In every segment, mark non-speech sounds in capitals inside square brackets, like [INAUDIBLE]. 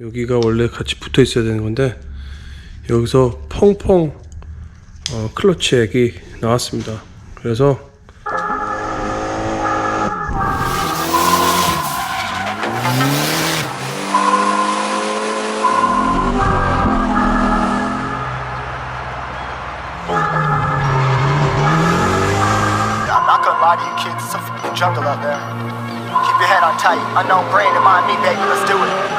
여기가 원래 같이 붙어 있어야 되는 건데 여기서 펑펑 어, 클러치 액이 나왔습니다. 그래서 jungle out there. Keep your head on tight, unknown brain and mind me, baby, let's do it.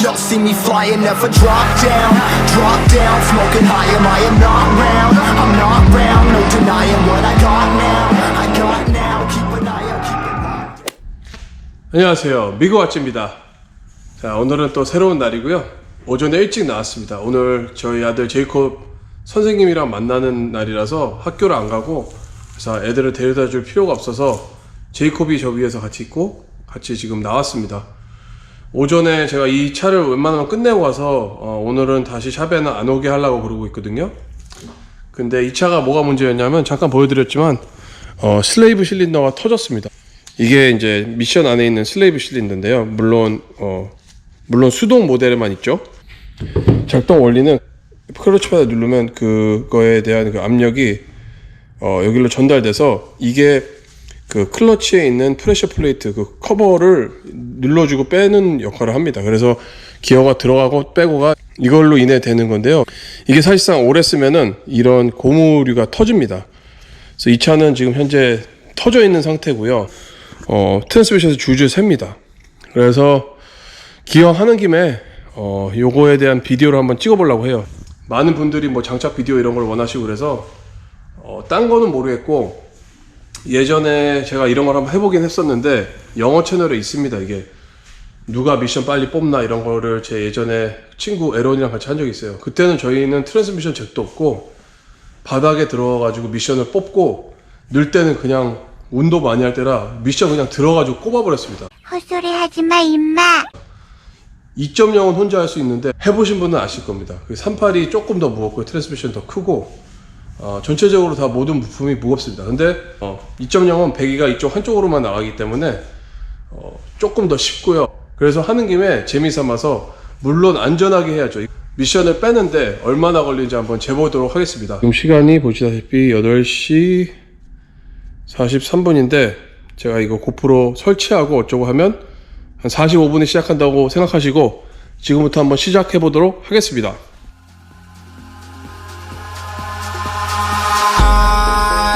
You'll see me flying, never drop down, drop down, smoking high, am I am not round, I'm not round, no denying what I got now, I got now, keep an eye out, keep an eye 안녕하세요. 미국 아치입니다. 자, 오늘은 또 새로운 날이고요. 오전에 일찍 나왔습니다. 오늘 저희 아들 제이콥 선생님이랑 만나는 날이라서 학교를 안 가고 그래서 애들을 데려다 줄 필요가 없어서 제이콥이 저 위에서 같이 있고 같이 지금 나왔습니다. 오전에 제가 이 차를 웬만하면 끝내고 와서 어, 오늘은 다시 샵에는 안 오게 하려고 그러고 있거든요. 근데 이 차가 뭐가 문제였냐면 잠깐 보여드렸지만 어, 슬레이브 실린더가 터졌습니다. 이게 이제 미션 안에 있는 슬레이브 실린더인데요. 물론 어, 물론 수동 모델에만 있죠. 작동 원리는 클러치 바닥 누르면 그거에 대한 그 압력이 어, 여기로 전달돼서 이게 그 클러치에 있는 프레셔 플레이트 그 커버를 눌러주고 빼는 역할을 합니다. 그래서 기어가 들어가고 빼고가 이걸로 인해 되는 건데요. 이게 사실상 오래 쓰면은 이런 고무류가 터집니다. 그래서 이 차는 지금 현재 터져 있는 상태고요. 어, 트랜스미션에서 줄줄 셉니다. 그래서 기어하는 김에 어, 요거에 대한 비디오를 한번 찍어보려고 해요. 많은 분들이 뭐 장착 비디오 이런 걸 원하시고 그래서 어, 딴 거는 모르겠고 예전에 제가 이런 걸 한번 해보긴 했었는데 영어 채널에 있습니다 이게 누가 미션 빨리 뽑나 이런 거를 제 예전에 친구 에런이랑 같이 한 적이 있어요 그때는 저희는 트랜스미션 잭도 없고 바닥에 들어가가지고 미션을 뽑고 넣을 때는 그냥 운동 많이 할 때라 미션 그냥 들어가지고 꼽아버렸습니다 헛소리 하지 마, 임마. 2.0은 혼자 할 수 있는데 해보신 분은 아실 겁니다. 그 38이 조금 더 무겁고 트랜스미션 더 크고 어, 전체적으로 다 모든 부품이 무겁습니다. 근데 어, 2.0은 배기가 이쪽 한쪽으로만 나가기 때문에 어, 조금 더 쉽고요. 그래서 하는 김에 재미 삼아서 물론 안전하게 해야죠. 미션을 빼는데 얼마나 걸리는지 한번 재보도록 하겠습니다. 지금 시간이 보시다시피 8시 43분인데 제가 이거 고프로 설치하고 어쩌고 하면 한 45분에 시작한다고 생각하시고 지금부터 한번 시작해 보도록 하겠습니다.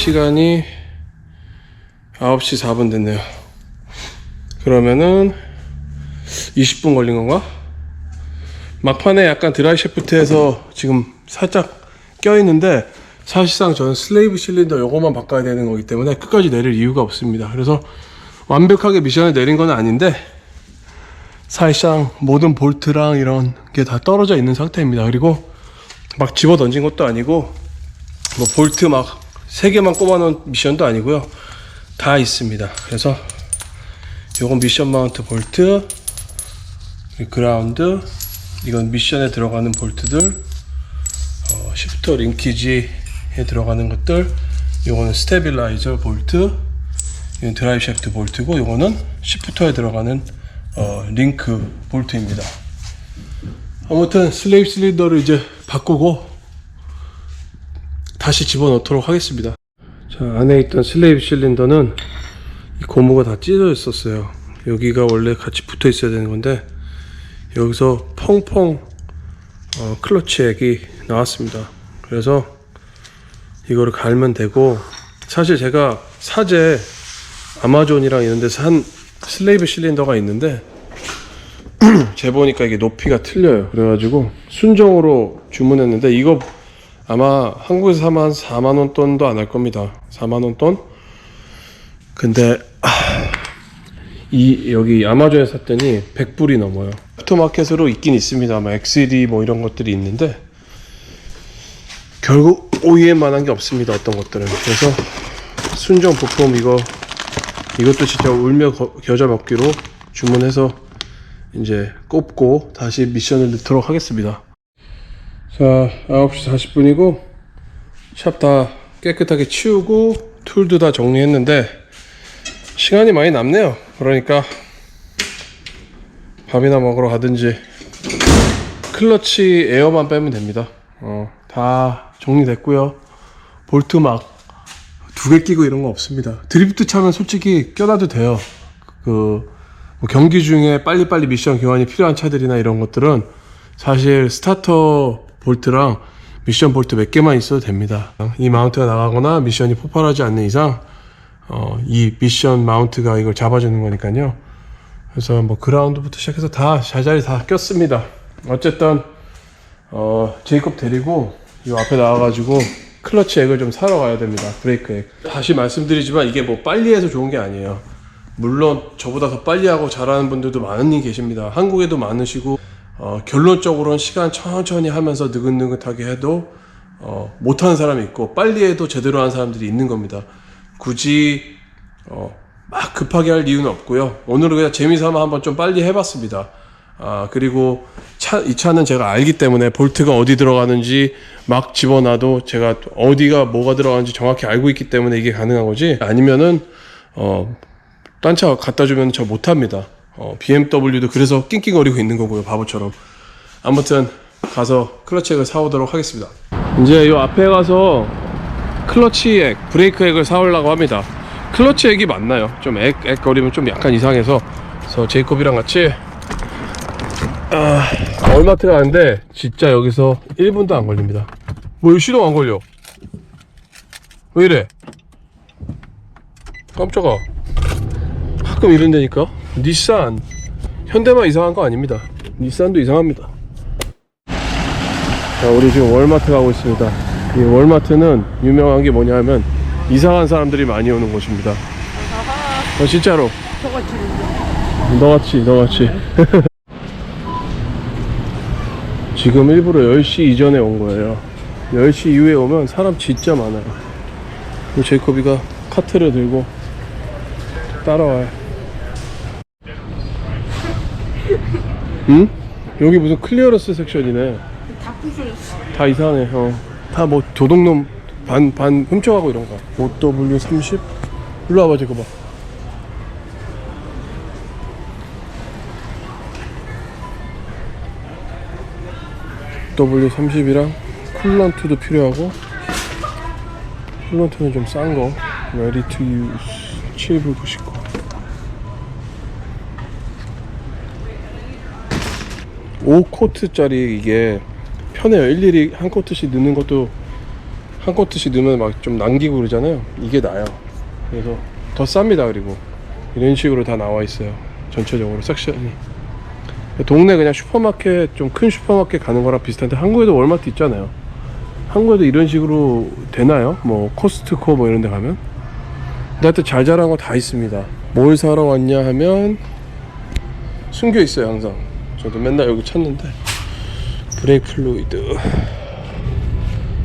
시간이 9시 4분 됐네요. 그러면은 20분 걸린 건가? 막판에 약간 드라이 셰프트에서 지금 살짝 껴있는데 사실상 저는 슬레이브 실린더 요거만 바꿔야 되는 거기 때문에 끝까지 내릴 이유가 없습니다. 그래서 완벽하게 미션을 내린 건 아닌데 사실상 모든 볼트랑 이런 게 다 떨어져 있는 상태입니다. 그리고 막 집어 던진 것도 아니고 뭐 볼트 막 세 개만 꼽아놓은 미션도 아니고요. 다 있습니다. 그래서 요건 미션 마운트 볼트, 그라운드, 이건 미션에 들어가는 볼트들, 어, 시프터 링키지에 들어가는 것들, 요거는 스테빌라이저 볼트, 이건 드라이브 샤프트 볼트고 이거는 시프터에 들어가는 어, 링크 볼트입니다. 아무튼 슬레이브 실린더를 이제 바꾸고 다시 집어넣도록 하겠습니다. 자 안에 있던 슬레이브 실린더는 이 고무가 다 찢어져 있었어요. 여기가 원래 같이 붙어 있어야 되는 건데 여기서 펑펑 어, 클러치 액이 나왔습니다. 그래서 이거를 갈면 되고 사실 제가 사제 아마존이랑 이런 데서 산 슬레이브 실린더가 있는데 [CLEARS THROAT] 재보니까 이게 높이가 틀려요. 그래가지고 순정으로 주문했는데 이거 아마 한국에서 사면 한 4만 원 돈도 안 할 겁니다. 4만 원 돈. 근데 아, 이 여기 아마존에 샀더니 100불이 넘어요. 포토마켓으로 있긴 있습니다. 아마 XD 뭐 이런 것들이 있는데 결국 OEM만한 게 없습니다. 어떤 것들은 그래서 순정 부품 이거 이것도 진짜 울며 거- 겨자 먹기로 주문해서 이제 꼽고 다시 미션을 넣도록 하겠습니다. 자, 9시 40분이고 샵 다 깨끗하게 치우고 툴도 다 정리했는데 시간이 많이 남네요. 그러니까 밥이나 먹으러 가든지 클러치 에어만 빼면 됩니다. 어, 다 정리됐고요. 볼트 막 두 개 끼고 이런 거 없습니다. 드리프트 차는 솔직히 껴놔도 돼요. 그 뭐 경기 중에 빨리빨리 미션 교환이 필요한 차들이나 이런 것들은 사실 스타터 볼트랑 미션 볼트 몇 개만 있어도 됩니다. 이 마운트가 나가거나 미션이 폭발하지 않는 이상 어, 이 미션 마운트가 이걸 잡아주는 거니까요. 그래서 뭐 그라운드부터 시작해서 다 자잘이 다 꼈습니다. 어쨌든 어, 제이콥 데리고 이 앞에 나와가지고 클러치 액을 좀 사러 가야 됩니다. 브레이크 액. 다시 말씀드리지만 이게 뭐 빨리 해서 좋은 게 아니에요. 물론 저보다 더 빨리 하고 잘하는 분들도 많이 계십니다. 한국에도 많으시고 어, 결론적으로는 시간 천천히 하면서 느긋느긋하게 해도 어, 못하는 사람이 있고 빨리 해도 제대로 하는 사람들이 있는 겁니다. 굳이 어, 막 급하게 할 이유는 없고요. 오늘은 그냥 재미삼아 한번 좀 빨리 해봤습니다. 아 그리고 차, 이 차는 제가 알기 때문에 볼트가 어디 들어가는지 막 집어놔도 제가 어디가 뭐가 들어가는지 정확히 알고 있기 때문에 이게 가능한 거지 아니면은 어, 딴 차 갖다 주면 저 못합니다. 어, BMW도 그래서 낑낑거리고 있는 거고요, 바보처럼. 아무튼 가서 클러치액을 사오도록 하겠습니다. 이제 이 앞에 가서 클러치액, 브레이크액을 사오려고 합니다. 클러치액이 맞나요? 좀 액, 액 거리면 좀 약간 이상해서 그래서 제이콥이랑 같이 아, 얼마트가 가는데 진짜 여기서 1분도 안 걸립니다. 뭐 시동 안 걸려? 왜 이래? 깜짝아. 가끔 이런다니까 닛산 현대만 이상한 거 아닙니다. 닛산도 이상합니다. 자 우리 지금 월마트 가고 있습니다. 이 월마트는 유명한 게 뭐냐 하면 이상한 사람들이 많이 오는 곳입니다. 어, 진짜로. 너같이 너같이. [LAUGHS] 지금 일부러 10시 이전에 온 거예요. 10시 이후에 오면 사람 진짜 많아요. 제이콥이가 카트를 들고 따라와요 응? 여기 무슨 클리어러스 섹션이네. 다 부셔졌어. 다 이상해, 어. 다뭐 도둑놈 반, 반 훔쳐가고 이런 거. OW30? 일로 와봐, 저거 봐. W30이랑 쿨런트도 필요하고 쿨런트는 좀 싼 거. Ready to use 7불 99. 오코트짜리 이게 편해요. 일일이 한 코트씩 넣는 것도 한 코트씩 넣으면 막 좀 남기고 그러잖아요. 이게 나아요. 그래서 더 쌉니다. 그리고 이런 식으로 다 나와 있어요. 전체적으로 섹션이. 동네 그냥 슈퍼마켓 좀 큰 슈퍼마켓 가는 거랑 비슷한데 한국에도 월마트 있잖아요. 한국에도 이런 식으로 되나요? 뭐 코스트코 뭐 이런 데 가면? 하여튼 잘 자란 거 다 있습니다. 뭘 사러 왔냐 하면 숨겨 있어요 항상. 저도 맨날 여기 찾는데 브레이크 플루이드.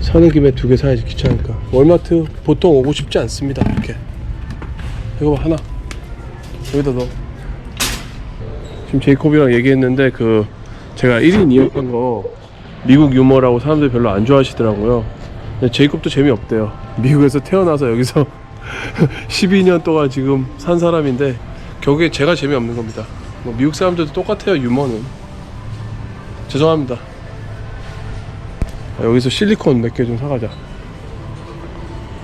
사는 김에 두 개 사야지 귀찮으니까. 월마트 보통 오고 싶지 않습니다 이렇게. 이거 봐 하나. 여기다 넣어. 지금 제이콥이랑 얘기했는데 그 제가 1인 2역한 거 미국 유머라고 사람들이 별로 안 좋아하시더라고요. 제이콥도 재미없대요. 미국에서 태어나서 여기서 [LAUGHS] 12년 동안 지금 산 사람인데 결국에 제가 재미없는 겁니다. 뭐 미국 사람들도 똑같아요 유머는. 죄송합니다. 아, 여기서 실리콘 몇 개 좀 사가자.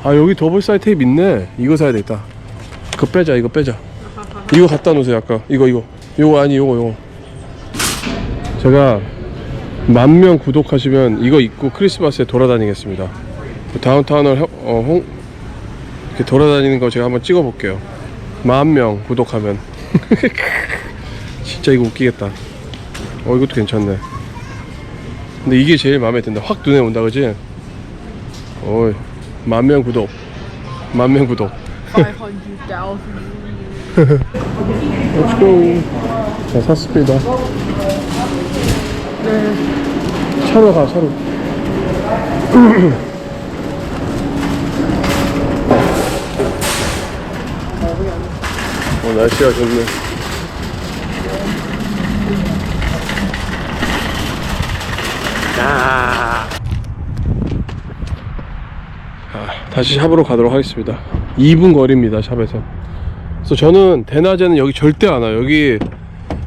아 여기 더블 사이 테이프 있네. 이거 사야 되겠다. 그거 빼자 이거 빼자. 이거 갖다 놓으세요 아까 이거 이거 이거 아니 이거 이거. 제가 만 명 구독하시면 이거 입고 크리스마스에 돌아다니겠습니다. 다운타운을 혀- 어, 홍, 이렇게 돌아다니는 거 제가 한번 찍어 볼게요. 만 명 구독하면 [LAUGHS] 진짜 이거 웃기겠다. 어 이것도 괜찮네. 근데 이게 제일 마음에 든다. 확 눈에 온다 그지? 어이 만명 구독. 만명 구독. 500,000. Let's go. 자 샀습니다. 차로 가 차로. [CLEARS THROAT] 어 날씨가 좋네. 아. 아, 다시 샵으로 가도록 하겠습니다. 2분 거리입니다 샵에서. 그래서 저는 대낮에는 여기 절대 안 와요. 여기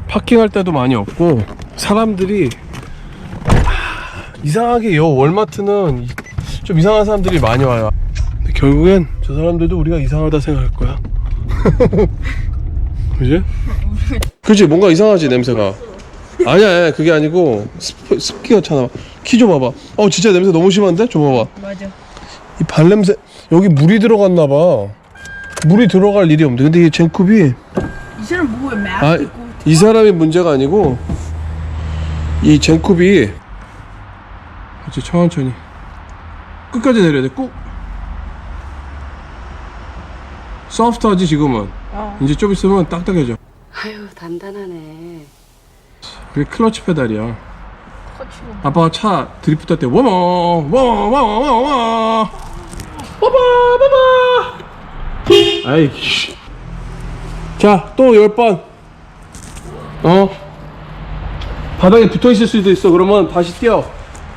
파킹할 때도 많이 없고 사람들이 아, 이상하게 요 월마트는 이- 좀 이상한 사람들이 많이 와요. 근데 결국엔 저 사람들도 우리가 이상하다 생각할 거야. [LAUGHS] 그지? [LAUGHS] 그지? 뭔가 이상하지 냄새가. 아니야, 아니야, 그게 아니고 습, 습기가 차나. 키 좀 봐봐. 어 진짜 냄새 너무 심한데? 좀 봐봐. 맞아. 이 발냄새 여기 물이 들어갔나 봐. 물이 들어갈 일이 없는데 근데 이 젠쿱이 이 사람 마스크 아, 입고 이 사람이 문제가 아니고 이 젠쿱이 이제 천천히 끝까지 내려야 돼. 꾹. 소프트하지 지금은. 어. 이제 좀 있으면 딱딱해져. 아유 단단하네. 그게 클러치 페달이야. 아빠가 차 드리프트 할 때 워머 워머 워머 워머 워머. 워머 아이 씨. 자또 열 번. 어? 바닥에 붙어 있을 수도 있어. 그러면 다시 뛰어.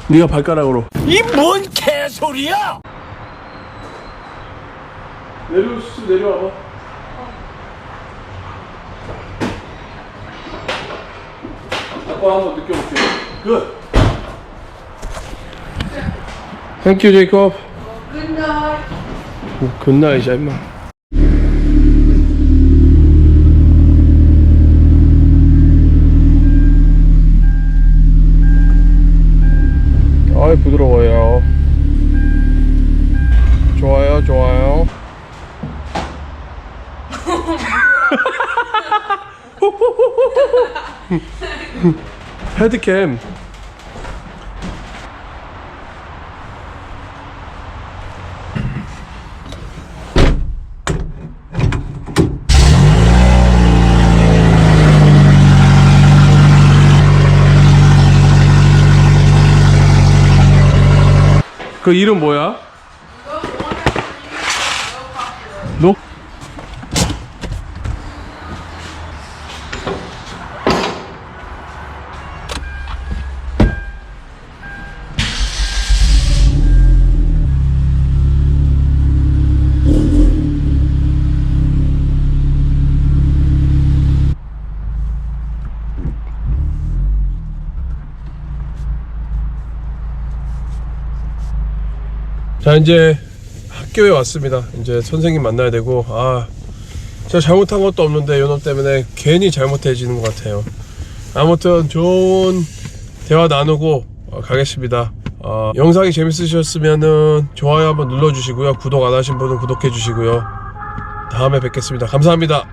네가 발가락으로. 이 뭔 개소리야? 내려올 수 있으면 내려와봐 아빠 한번 느껴볼게 굿. 땡큐 제이콥 굿나잇 굿나잇이야 임마 [LAUGHS] 헤드캠 그 이름 뭐야? 너? 자 이제 학교에 왔습니다. 이제 선생님 만나야 되고 아 제가 잘못한 것도 없는데 요놈 때문에 괜히 잘못해지는 것 같아요. 아무튼 좋은 대화 나누고 어, 가겠습니다. 어, 영상이 재밌으셨으면은 좋아요 한번 눌러주시고요. 구독 안 하신 분은 구독해 주시고요. 다음에 뵙겠습니다. 감사합니다.